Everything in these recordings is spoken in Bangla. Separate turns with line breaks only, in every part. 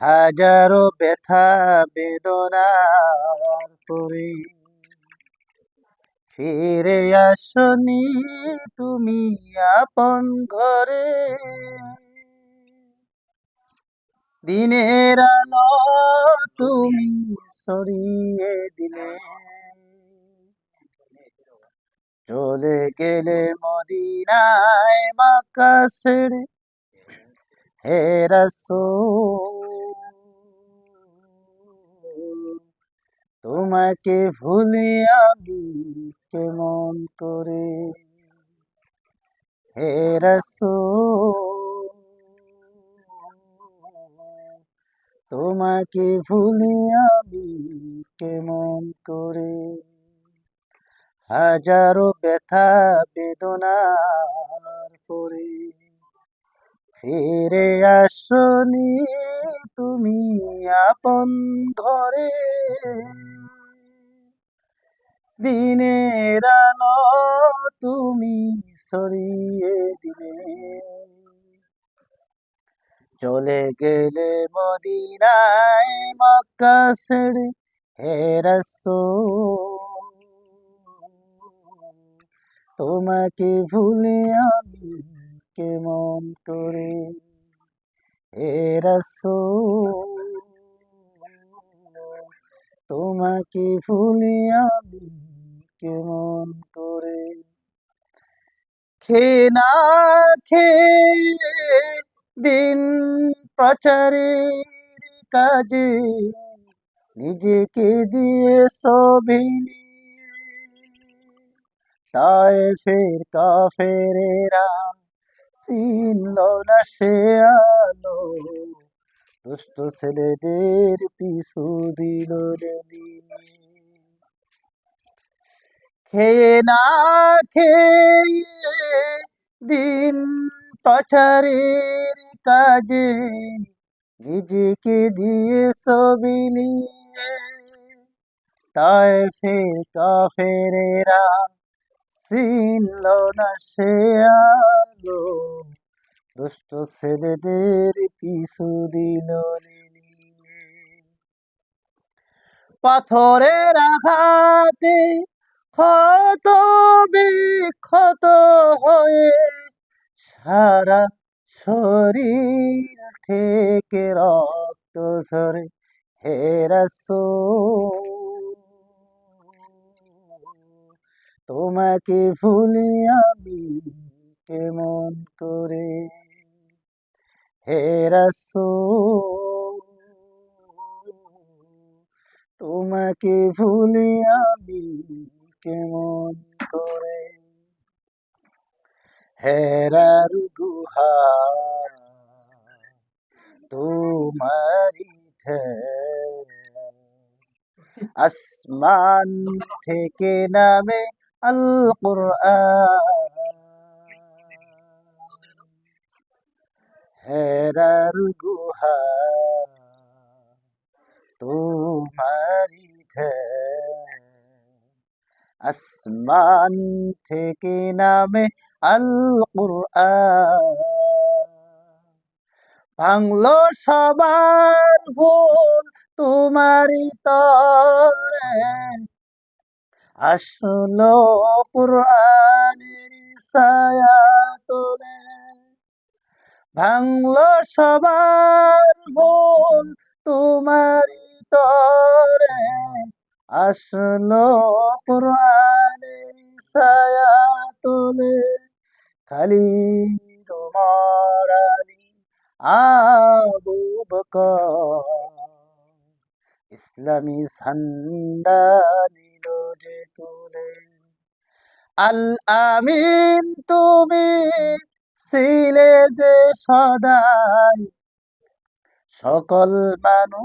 হাজারো ব্যথা বেদনার পরে। ফিরে আসনি তুমি আপন ঘরে। দিনের আলো তুমি সরিয়ে দিলে। চলে গেলে মদিনায় মাকা ছেড়ে হে রাসূল। তোমাকে ভুলে আমি কেমন করে। হে তোমাকে ভুলে আমি কেমন করে। হাজারো ব্যথা, বেদনার পরে ফিরে আসনি তুমি আপন ঘরে। দিনের আলো তুমি সরিয়ে দিলে। চলে গেলে মদিনায় মক্কা ছেড়ে হে তোমাকে ভুলে আমি কেমন করে তোমাকে আমি কেমন করে? খে না খেয়ে দিন প্রচারের কাজে নিজেকে দিয়ে সবিনি তাই ফের কা কাফেরেরা চিনল না সে আলো। দুষ্ট ছেলেদের পিছু দিল খেয়ে না খেয়ে দিন পাচারের কাজে। নিজেকে দিয়ে ছবি নিয়ে তাই ফের কাফেরেরা চিনল না সে আলো। দুষ্ট ছেলেদের পিছু দিল পাথরের আঘাতে ক্ষত বিক্ষত হয়ে সারা শরীর থেকে রক্ত ঝরে হে তোমাকে ভুলে আমি কেমন করে? হে রাসূল, তোমাকে ভুলে আমি কেমন করে? হেরার গুহা তোমারি আসমান থেকে নামে হেরার গুহা তোমারি আসমান থেকে নামে আল কোরআন ভাঙলো সবার ভুল তোমারই তরে। আসলো কোরআনের ছায়া তোলে। ভাঙলো সবার ভুল তোমারই তরে। আসলো কোরআনের ছায়া তোলে। খালি তোমার আলী আবু বকর। ইসলামী তুলে আল আমিন, তুমি ছিলে যে সদাই। সকল মানুষের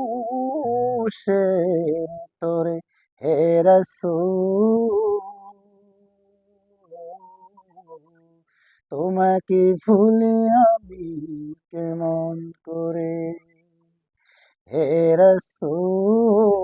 তোরে হে তোমাকে ভুলে আমি কেমন করে? হে রাসূল।